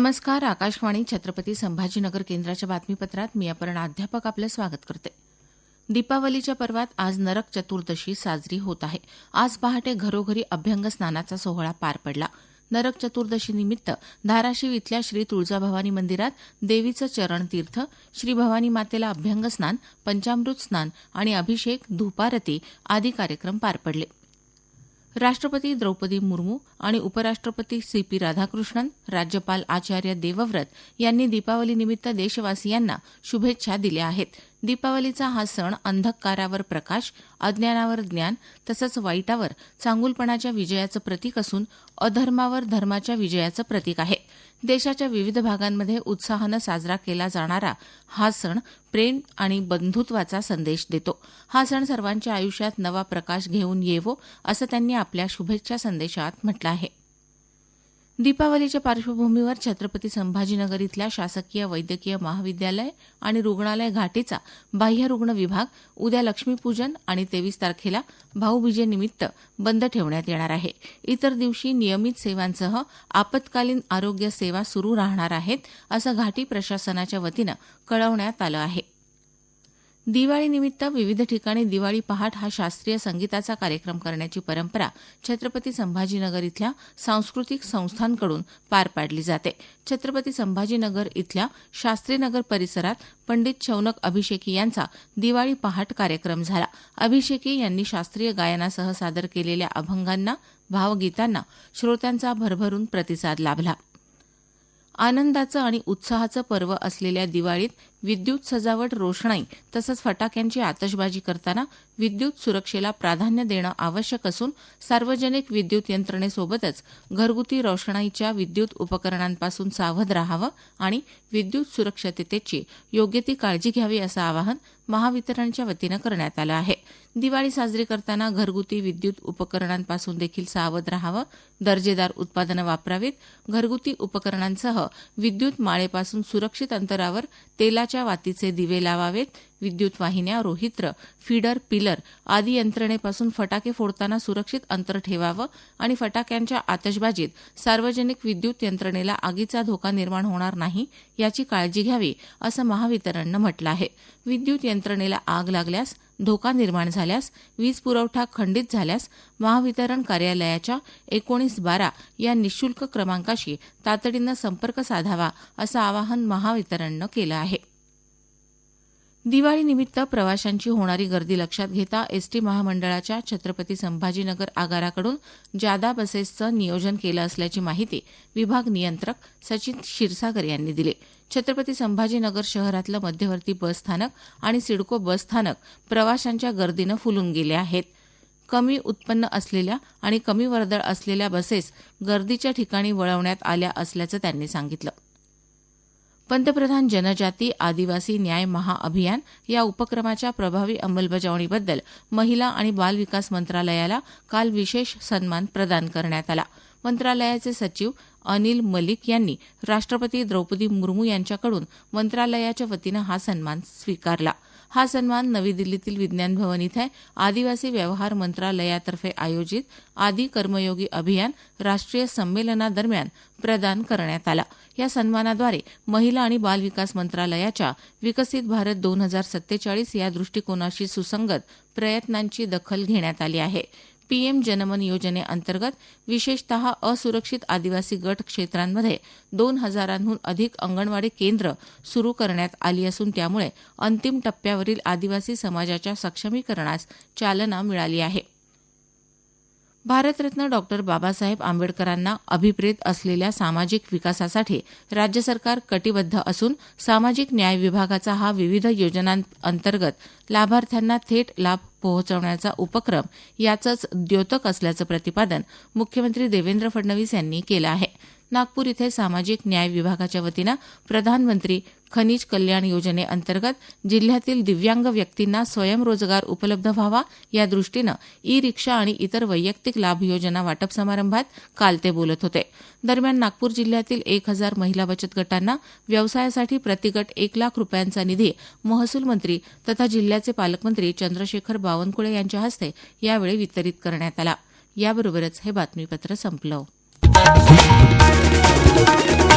नमस्कार आकाशवाणी छत्रपती संभाजीनगर केंद्राच्या बातमीपत्रात मी अपर्णा अध्यापक आपलं स्वागत करते. दीपावलीच्या पर्वात आज नरक चतुर्दशी साजरी होत आहे. आज पहाटे घरोघरी अभ्यंग स्नानाचा सोहळा पार पडला. नरक चतुर्दशीनिमित्त धाराशिव इथल्या श्री तुळजाभवानी मंदिरात देवीचं चरणतीर्थ श्री भवानी मातेला अभ्यंग स्नान पंचामृत स्नान आणि अभिषेक धूपारती आदी कार्यक्रम पार पडले. राष्ट्रपती द्रौपदी मुर्मू आणि उपराष्ट्रपती सी पी राधाकृष्णन राज्यपाल आचार्य देवव्रत यांनी दीपावलीनिमित्त देशवासियांना शुभेच्छा दिल्या आहेत. दीपावलीचा हा सण अंधकारावर प्रकाश अज्ञानावर ज्ञान तसंच वाईटावर चांगुलपणाच्या विजयाचं प्रतीक असून अधर्मावर धर्माच्या विजयाचं प्रतीक आहे. देशाच्या विविध भागांमध्ये उत्साहानं साजरा केला जाणारा हा सण प्रेम आणि बंधुत्वाचा संदेश देतो. हा सण सर्वांच्या आयुष्यात नवा प्रकाश घेऊन येवो असं त्यांनी आपल्या शुभेच्छा संदेशात म्हटलं आहे. दीपावलीच्या पार्श्वभूमीवर छत्रपती संभाजीनगर इथल्या शासकीय वैद्यकीय महाविद्यालय आणि रुग्णालय घाटीचा बाह्य रुग्ण विभाग उद्या लक्ष्मीपूजन आणि तेवीस तारखेला भाऊबीजेनिमित्त बंद ठेवण्यात येणार आहे. इतर दिवशी नियमित सेवांसह आपत्कालीन आरोग्य सेवा सुरू राहणार आहेत असं घाटी प्रशासनाच्या वतीनं कळवण्यात आलं आहे. दिवाळीनिमित्त विविध ठिकाणी दिवाळी पहाट हा शास्त्रीय संगीताचा कार्यक्रम करण्याची परंपरा छत्रपती संभाजीनगर इथल्या सांस्कृतिक संस्थांकडून पार पाडली जाते. छत्रपती संभाजीनगर इथल्या शास्त्रीनगर परिसरात पंडित शौनक अभिषेकी यांचा दिवाळी पहाट कार्यक्रम झाला. अभिषेकी यांनी शास्त्रीय गायनासह सादर केलेल्या अभंगांना भावगीतांना श्रोत्यांचा भरभरून प्रतिसाद लाभला. आनंदाचं आणि उत्साहाचं पर्व असलेल्या दिवाळीत विद्युत सजावट रोषणाई तसंच फटाक्यांची आतषबाजी करताना विद्युत सुरक्षेला प्राधान्य देणं आवश्यक असून सार्वजनिक विद्युत यंत्रणेसोबतच घरगुती रोषणाईच्या विद्युत उपकरणांपासून सावध राहावं आणि विद्युत सुरक्षिततेची योग्य ती काळजी घ्यावी असं आवाहन महावितरणच्या वतीनं करण्यात आलं आहे. दिवाळी साजरी करताना घरगुती विद्युत उपकरणांपासून देखील सावध राहावं. दर्जेदार उत्पादनं वापरावीत. घरगुती उपकरणांसह विद्युत माळेपासून सुरक्षित अंतरावर तेला तेलाच्या वातीचे दिवे लावावेत विद्युत वाहिन्या रोहित्र फीडर पिलर आदी यंत्रणेपासून फटाके फोडताना सुरक्षित अंतर ठेवावं आणि फटाक्यांच्या आतषबाजीत सार्वजनिक विद्युत यंत्रणेला आगीचा धोका निर्माण होणार नाही याची काळजी घ्यावी असं महावितरणनं म्हटलं आहे. विद्युत यंत्रणेला आग लागल्यास धोका निर्माण झाल्यास वीज पुरवठा खंडित झाल्यास महावितरण कार्यालयाच्या एकोणीस बारा या निशुल्क क्रमांकाशी तातडीनं संपर्क साधावा असं आवाहन महावितरणनं केलं आहे. दिवाळीनिमित्त प्रवाशांची होणारी गर्दी लक्षात घेता एसटी महामंडळाच्या छत्रपती संभाजीनगर आगाराकडून जादा बसेसचं नियोजन केलं असल्याची माहिती विभाग नियंत्रक सचिन क्षीरसागर यांनी दिली. छत्रपती संभाजीनगर शहरातलं मध्यवर्ती बसस्थानक आणि सिडको बसस्थानक प्रवाशांच्या गर्दीनं फुलून गेले आहेत. कमी उत्पन्न असलेल्या आणि कमी वर्दळ असलेल्या बसेस गर्दीच्या ठिकाणी वळवण्यात आल्या असल्याचं त्यांनी सांगितलं. पंतप्रधान जनजाती आदिवासी न्याय महाअभियान या उपक्रमाच्या प्रभावी अंमलबजावणीबद्दल महिला आणि बालविकास मंत्रालयाला काल विशेष सन्मान प्रदान करण्यात आला. मंत्रालयाचे सचिव अनिल मलिक यांनी राष्ट्रपती द्रौपदी मुर्मू यांच्याकडून मंत्रालयाच्या वतीनं हा सन्मान स्वीकारला. हा सन्मान नवी दिल्लीतील विज्ञान भवन इथं आदिवासी व्यवहार मंत्रालयातर्फे आयोजित आदि कर्मयोगी अभियान राष्ट्रीय संमेलनादरम्यान प्रदान करण्यात आला. या सन्मानाद्वारे महिला आणि बालविकास मंत्रालयाच्या विकसित भारत दोन हजार सत्तेचाळीस या दृष्टिकोनाशी सुसंगत प्रयत्नांची दखल घेण्यात आली आहे. पीएम जनमन योजनेअंतर्गत विशेषतः असुरक्षित आदिवासी गट क्षेत्रांमध्ये दोन हजारांहून अधिक अंगणवाडी केंद्र सुरू करण्यात आली असून त्यामुळे अंतिम टप्प्यावरील आदिवासी समाजाच्या सक्षमीकरणास चालना मिळाली आहे. भारतरत्न डॉक्टर बाबासाहेब आंबेडकरांना अभिप्रेत असलेल्या सामाजिक विकासासाठी राज्य सरकार कटिबद्ध असून सामाजिक न्याय विभागाचा हा विविध योजनांअंतर्गत लाभार्थ्यांना थेट लाभ पोहोचवण्याचा उपक्रम याचंच द्योतक असल्याचं प्रतिपादन मुख्यमंत्री देवेंद्र फडणवीस यांनी केलं आहे. नागपूर इथे सामाजिक न्याय विभागाच्या वतीनं प्रधानमंत्री खनिज कल्याण योजनेअंतर्गत जिल्ह्यातील दिव्यांग व्यक्तींना स्वयंरोजगार उपलब्ध व्हावा या दृष्टीनं ई रिक्षा आणि इतर वैयक्तिक लाभ योजना वाटप समारंभात काल ते बोलत होते. दरम्यान नागपूर जिल्ह्यातील एक हजार महिला बचत गटांना व्यवसायासाठी प्रतिगट एक लाख रुपयांचा निधी महसूल मंत्री तथा जिल्ह्याचे पालकमंत्री चंद्रशेखर बावनकुळे यांच्या हस्ते यावेळी वितरित करण्यात आला. याबरोबरच हे बातमीपत्र संपलं. Thank you.